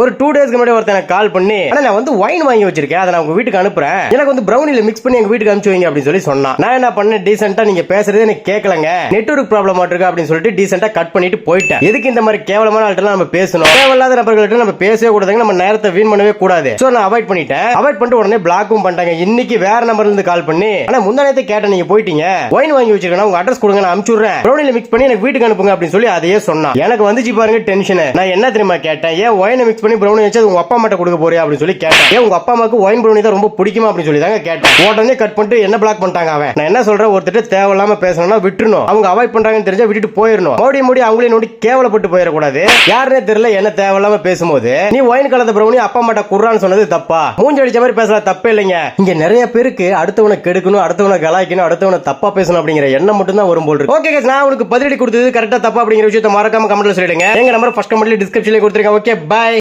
ஒரு டூ டேஸ்க்கு முன்னாடி ஒருத்தன கால் பண்ணி ஆனா நான் வந்து ஒயின் வாங்கி வச்சிருக்கேன். அதை நான் உங்க வீட்டுக்கு அனுப்புறேன். எனக்கு வந்து ப்ரௌனில மிக்ஸ் பண்ணி எங்க வீட்டுக்கு அனுப்பிச்சு வைங்க அப்படின்னு சொல்லி சொன்னான். நான் என்ன பண்ணேன்? டீசெண்டா நீங்க பேசுறது எனக்கு கேட்கலங்க நெட்வொர்க் ப்ராப்ளம் இருக்கு அப்படின்னு சொல்லிட்டு டீசெண்டா கட் பண்ணிட்டு போயிட்டேன். எதுக்கு இந்த மாதிரி கேவலமான ஆள்கிட்ட நம்ம பேசணும்? தேவையில்லாத நபர்கள்ட்ட நம்ம பேசவே கூடாதுங்க. நம்ம நேரத்தை வீண் பண்ணவே கூடாது. சோ நான் அவாய்ட் பண்ணிட்டேன். அவாய்ட் பண்ணிட்டு உடனே பிளாக்கும் பண்ணிட்டாங்க. இன்னைக்கு வேற நம்பர்ல இருந்து கால் பண்ணி ஆனா முந்தானத்தை கேட்ட நீங்க போயிட்டீங்க. ஒயின் வாங்கி வச்சிருக்கேன். உங்க அட்ரஸ் கொடுங்க. நான் அனுப்பிச்சுடுறேன். ப்ரௌனில மிக்ஸ் பண்ணி எனக்கு வீட்டுக்கு அனுப்புங்க அப்படின்னு சொல்லி அதையே சொன்னான். எனக்கு வந்துச்சு பாருங்க டென்ஷன் நான் என்ன தெரியுமா கேட்டேன்? ஏன் ஒயினை மிக்ஸ் பண்ணி ப்ரௌனி வச்சு உங்க அப்பா அம்மாட்ட கொடுக்க போறியா அப்படின்னு சொல்லி கேட்டேன். ஏன் உங்க அப்பா அம்மாக்கு ஒயின் ப்ரௌனி தான் ரொம்ப பிடிக்குமா அப்படின்னு சொல்லி தாங்க கேட்டேன். உடனே கட் பண்ணிட்டு என்ன பிளாக் பண்ணிட்டாங்க அவன்? நான் என்ன சொல்றேன் ஒருத்தர் தேவையில்லாம பேசணும்னா விட்டுணும் அவங்க அவாய்ட் பண்றாங்கன்னு தெரிஞ்சா விட்டுட்டு போயிடணும் மறுபடியும் மறுபடியும் அவங்களே நோண்டி கேவலப்பட்டு போயிடக்கூடாது யாருனே தெரியல என்ன தேவையில்லாம பேசும்போது. நீ ஒயின் கலந்த ப்ரௌனி அப்பா அம்மாட்ட குர்றான்னு சொன்னது தப்பா? மூஞ்சி அடிச்ச மாதிரி பேசலாம் தப்பே இல்லைங்க. இங்க நிறைய பேருக்கு அடுத்தவனை கெடுக்கணும் அடுத்தவனை கலாய்க்கணும் அடுத்தவனை தப்பா பேசணும் அப்படிங்கிற எண்ணம் மட்டும் தான் வரும் போல் இருக்கு. ஓகே நான் உனக்கு பதிலடி கொடுத்தது கரெக்டா தப்பா அப்படிங்கிற விஷயத்த மறக்காம கமெண்ட்ல சொல்லிடுங்க. எங்க நம்பர் ஃபர்ஸ்ட் கமெண்ட்ல டிஸ்கிரிப்ஷன்ல கொடுத்துருக்கேன். Okay bye